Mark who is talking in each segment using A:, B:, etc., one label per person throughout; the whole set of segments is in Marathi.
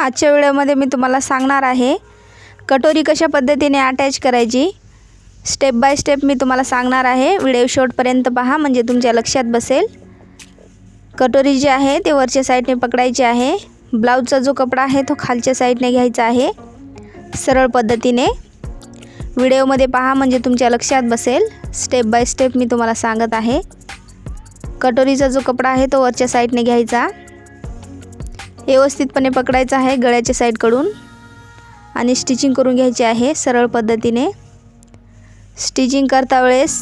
A: आजच्या व्हिडिओमध्ये मी तुम्हाला सांगणार आहे कटोरी कशा पद्धतीने अटॅच करायची. स्टेप बाय स्टेप मी तुम्हाला सांगणार आहे. व्हिडिओ शॉर्टपर्यंत पहा म्हणजे तुमच्या लक्षात बसेल. कटोरी जी आहे ते वरच्या साईडने पकडायची आहे. ब्लाऊजचा जो कपडा आहे तो खालच्या साईडने घ्यायचा आहे. सरळ पद्धतीने. व्हिडिओमध्ये पहा म्हणजे तुमच्या लक्षात बसेल. स्टेप बाय स्टेप मी तुम्हाला सांगत आहे. कटोरीचा जो कपडा आहे तो वरच्या साईडने घ्यायचा. व्यवस्थितपणे पकडायचं आहे गळ्याच्या साईडकडून. आणि स्टिचिंग करून घ्यायची आहे सरळ पद्धतीने. स्टिचिंग करता वेळेस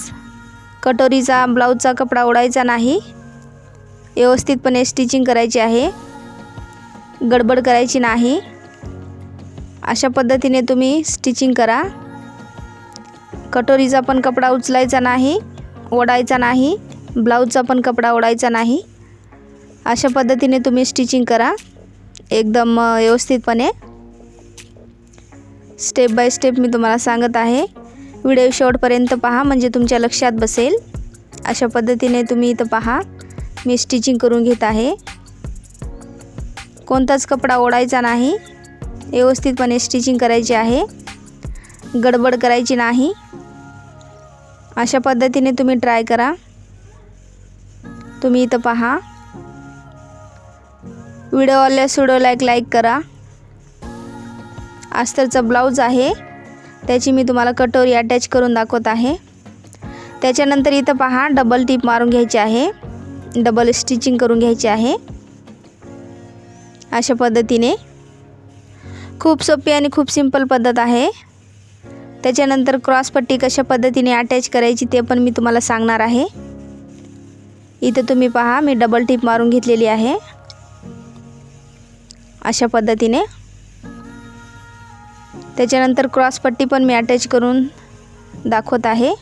A: कटोरीचा ब्लाऊजचा कपडा ओढायचा नाही. व्यवस्थितपणे स्टिचिंग करायची आहे. गडबड करायची नाही. अशा पद्धतीने तुम्ही स्टिचिंग करा. कटोरीचा पण कपडा उचलायचा नाही ओढायचा नाही ब्लाऊजचा पण कपडा ओढायचा नाही. अशा पद्धतीने तुम्ही स्टिचिंग करा. एकदम व्यवस्थितपणे. स्टेप बाय स्टेप मी तुम्हाला सांगत आहे. व्हिडिओ शेवटपर्यंत पहा म्हणजे तुमच्या लक्षात बसेल. अशा पद्धतीने तुम्ही इथं पहा. मी स्टिचिंग करून घेत आहे. कोणताच कपडा ओढायचा नाही. व्यवस्थितपणे स्टिचिंग करायची आहे. गडबड करायची नाही. अशा पद्धतीने तुम्ही ट्राय करा. तुम्ही इथं पहा. व्हिडिओ सुडोला व्हिडिओला एक लाईक करा. अस्तरचा ब्लाऊज आहे. त्याची मी तुम्हाला कटोरी अटॅच करून दाखवत आहे. त्याच्यानंतर इथं पहा डबल टीप मारून घ्यायची आहे. डबल स्टिचिंग करून घ्यायची आहे. अशा पद्धतीने. खूप सोपी आणि खूप सिंपल पद्धत आहे. त्याच्यानंतर क्रॉसपट्टी कशा पद्धतीने अटॅच करायची ते पण मी तुम्हाला सांगणार आहे. इथं तुम्ही पहा मी डबल टीप मारून घेतलेली आहे. अशा पद्धतीने. त्याच्यानंतर क्रॉसपट्टी पण मी अटॅच करून दाखवत आहे.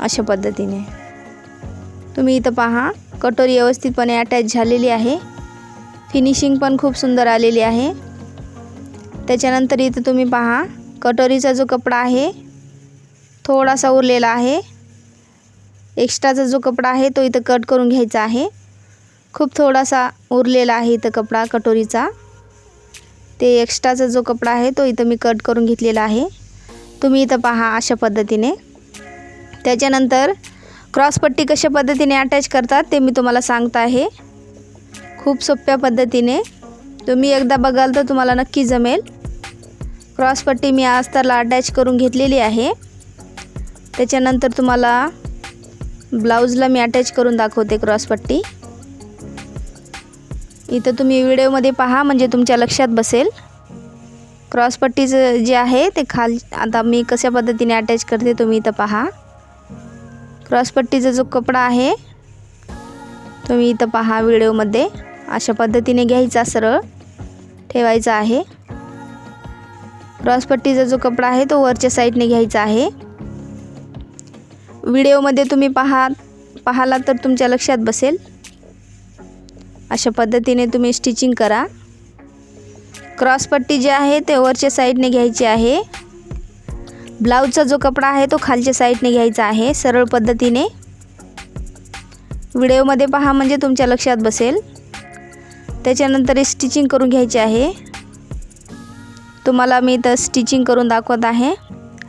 A: अशा पद्धतीने. तुम्ही इथं पहा कटोरी व्यवस्थितपणे अटॅच झालेली आहे. फिनिशिंग पण खूप सुंदर आलेली आहे. त्याच्यानंतर इथं तुम्ही पहा कटोरीचा जो कपडा आहे थोडासा उरलेला आहे. एक्स्ट्राचा जो कपडा आहे तो इथं कट करून घ्यायचा आहे. खूप थोडासा उरलेला आहे इथं कपडा कटोरीचा. ते एक्स्ट्राचा जो कपडा आहे तो इथं मी कट करून घेतलेला आहे. तुम्ही इथं पहा अशा पद्धतीने. त्याच्यानंतर क्रॉसपट्टी कशा पद्धतीने अटॅच करतात ते मी तुम्हाला सांगत आहे. खूप सोप्या पद्धतीने. तुम्ही एकदा बघाल तर तुम्हाला नक्की जमेल. क्रॉसपट्टी मी आस्तरला अटॅच करून घेतलेली आहे. त्याच्यानंतर तुम्हाला ब्लाऊजला मी अटॅच करून दाखवते क्रॉसपट्टी इथं तुम्ही व्हिडिओमध्ये पहा म्हणजे तुमच्या लक्षात बसेल. क्रॉसपट्टीचं जे आहे ते खाल आता मी कशा पद्धतीने अटॅच करते तुम्ही इथं पहा. क्रॉसपट्टीचा जो कपडा आहे तुम्ही इथं पहा व्हिडिओमध्ये. अशा पद्धतीने घ्यायचा सरळ ठेवायचा आहे. क्रॉसपट्टीचा जो कपडा आहे तो वरच्या साईडने घ्यायचा आहे. व्हिडिओमध्ये तुम्ही पहा पाहाला तर तुमच्या लक्षात बसेल. अशा पद्धतीने तुम्ही स्टिचिंग करा. क्रॉसपट्टी जी आहे ते वरच्या साईडने घ्यायची आहे. ब्लाऊजचा जो कपडा आहे तो खालच्या साईडने घ्यायचा आहे सरळ पद्धतीने. व्हिडिओमध्ये पहा म्हणजे तुमच्या लक्षात बसेल. त्याच्यानंतर स्टिचिंग करून घ्यायची आहे. तुम्हाला मी तर स्टिचिंग करून दाखवत आहे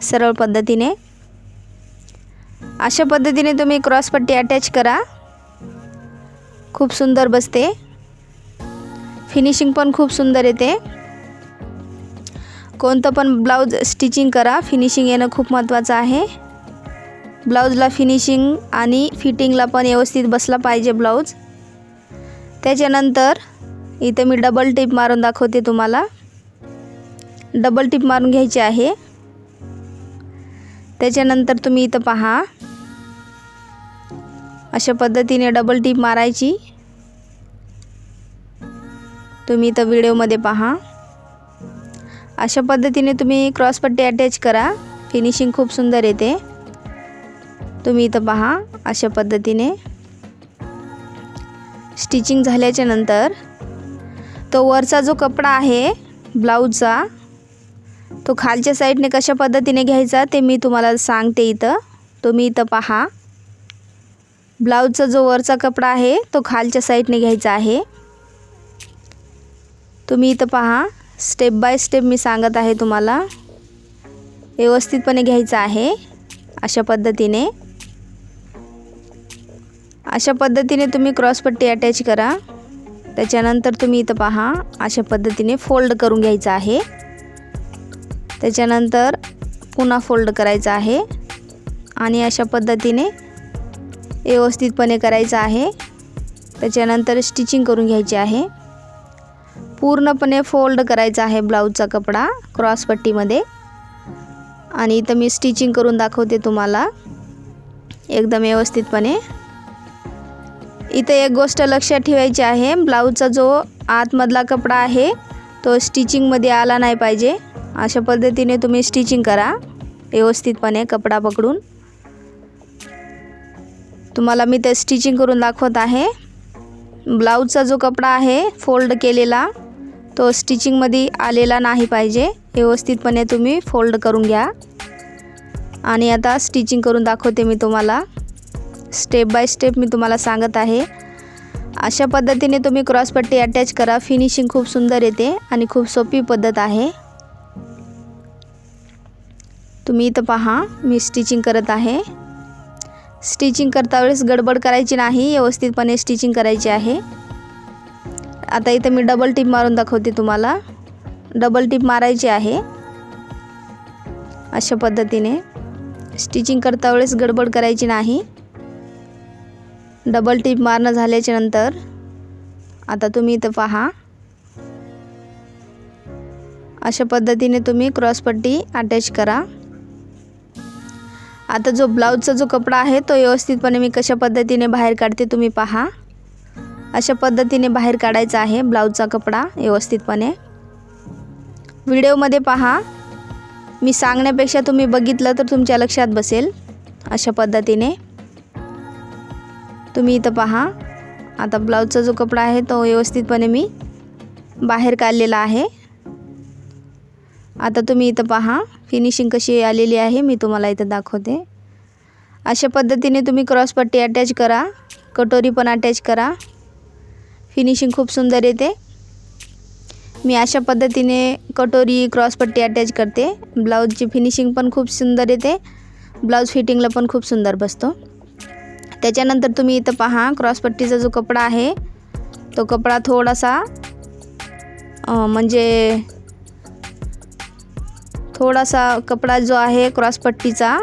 A: सरळ पद्धतीने. अशा पद्धतीने तुम्ही क्रॉसपट्टी अटॅच करा. खूप सुंदर बसते. फिनिशिंग पण खूप सुंदर येते. कोणतं पण ब्लाऊज स्टिचिंग करा. फिनिशिंग येणं खूप महत्त्वाचं आहे. ब्लाऊजला फिनिशिंग आणि फिटिंगला पण व्यवस्थित बसला पाहिजे ब्लाऊज त्याच्यानंतर इथे मी डबल टिप मारून दाखवते तुम्हाला. डबल टिप मारून घ्यायची आहे. त्याच्यानंतर तुम्ही इथं पहा. अशा पद्धतीने डबल टीप मारायची. तुम्ही इथं व्हिडिओमध्ये पहा. अशा पद्धतीने तुम्ही क्रॉसपट्टी अटॅच करा. फिनिशिंग खूप सुंदर येते. तुम्ही इथं पहा अशा पद्धतीने. स्टिचिंग झाल्याच्यानंतर तो वरचा जो कपडा आहे ब्लाऊजचा तो खालच्या साईडने कशा पद्धतीने घ्यायचा ते मी तुम्हाला सांगते इथं. तुम्ही इथं पहा. ब्लाऊजचा जो वरचा कपडा आहे तो खालच्या साईडने घ्यायचा आहे. तुम्ही इथं पहा. स्टेप बाय स्टेप मी सांगत आहे तुम्हाला. व्यवस्थितपणे घ्यायचं आहे अशा पद्धतीने. अशा पद्धतीने तुम्ही क्रॉसपट्टी अटॅच करा. त्याच्यानंतर तुम्ही इथं पहा अशा पद्धतीने फोल्ड करून घ्यायचं आहे. त्याच्यानंतर पुन्हा फोल्ड करायचं आहे. आणि अशा पद्धतीने व्यवस्थितपणे करायचं आहे. त्याच्यानंतर स्टिचिंग करून घ्यायची आहे. पूर्णपणे फोल्ड करायचा आहे ब्लाऊजचा कपडा क्रॉसपट्टीमध्ये आणि इथं मी स्टिचिंग करून दाखवते तुम्हाला. एकदम व्यवस्थितपणे. इथं एक गोष्ट लक्षात ठेवायची आहे. ब्लाऊजचा जो आतमधला कपडा आहे तो स्टिचिंगमध्ये आला नाही पाहिजे. अशा पद्धतीने तुम्ही स्टिचिंग करा. व्यवस्थितपणे कपडा पकडून. तुम्हाला मी ते स्टिचिंग करून दाखवत आहे. ब्लाऊजचा जो कपडा आहे फोल्ड केलेला तो स्टिचिंगमध्ये आलेला नाही पाहिजे. व्यवस्थितपणे तुम्ही फोल्ड करून घ्या. आणि आता स्टिचिंग करून दाखवते मी तुम्हाला. स्टेप बाय स्टेप मी तुम्हाला सांगत आहे. अशा पद्धतीने तुम्ही क्रॉसपट्टी अटॅच करा. फिनिशिंग खूप सुंदर येते आणि खूप सोपी पद्धत आहे. तुम्ही इथं पहा मी स्टिचिंग करत आहे. स्टिचिंग करता वेळेस गडबड करायची नाही व्यवस्थितपणे स्टिचिंग करायची आहे. आता इथं मी डबल टिप मारून दाखवते तुम्हाला. डबल टिप मारायची आहे. अशा पद्धतीने. स्टिचिंग करता वेळेस गडबड करायची नाही. डबल टिप मारणं झाल्याच्यानंतर आता तुम्ही इथं पहा. अशा पद्धतीने तुम्ही क्रॉसपट्टी अटॅच करा. आता जो ब्लाऊजचा जो कपडा आहे तो व्यवस्थितपणे मी कशा पद्धतीने बाहेर काढते तुम्ही पहा. अशा पद्धतीने बाहेर काढायचा आहे ब्लाऊजचा कपडा व्यवस्थितपणे. व्हिडिओमध्ये पहा. मी सांगण्यापेक्षा तुम्ही बघितलं तर तुमच्या लक्षात बसेल. अशा पद्धतीने. तुम्ही इथं पहा. आता ब्लाऊजचा जो कपडा आहे तो व्यवस्थितपणे मी बाहेर काढलेला आहे. आता तुम्ही इथं पहा. फिनिशिंग कशी आलेली आहे मी तुम्हाला इथं दाखवते. अशा पद्धतीने तुम्ही क्रॉसपट्टी अटॅच करा कटोरी पण अटॅच करा. फिनिशिंग खूप सुंदर येते. मी अशा पद्धतीने कटोरी क्रॉसपट्टी अटॅच करते. ब्लाऊजची फिनिशिंग पण खूप सुंदर येते. ब्लाऊज फिटिंगला पण खूप सुंदर बसतो. त्याच्यानंतर तुम्ही इथं पहा क्रॉसपट्टीचा जो कपडा आहे तो कपडा थोडासा म्हणजे थोडासा कपडा जो आहे क्रॉसपट्टीचा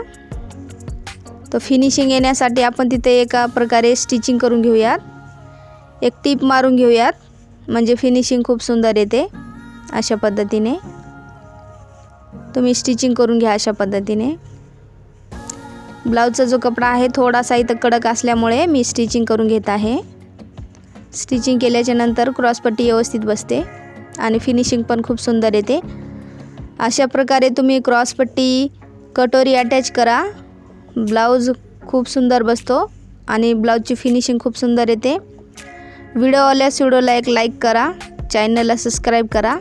A: तो फिनिशिंग येण्यासाठी आपण तिथे एका प्रकारे स्टिचिंग करून घेऊयात. एक टीप मारून घेऊयात म्हणजे फिनिशिंग खूप सुंदर येते अशा पद्धतीने. तुम्ही स्टिचिंग करून घ्या अशा पद्धतीने. ब्लाऊजचा जो कपडा आहे थोडासा इथं कडक असल्यामुळे मी स्टिचिंग करून घेत आहे. स्टिचिंग केल्याच्यानंतर क्रॉसपट्टी व्यवस्थित बसते आणि फिनिशिंग पण खूप सुंदर येते. अशा प्रकारे तुम्ही क्रॉसपट्टी कटोरी अटॅच करा. ब्लाऊज खूप सुंदर बसतो आणि ब्लाऊजची फिनिशिंग खूप सुंदर येते. व्हिडिओ आल्यास व्हिडिओला एक लाईक करा. चॅनलला सबस्क्राईब करा.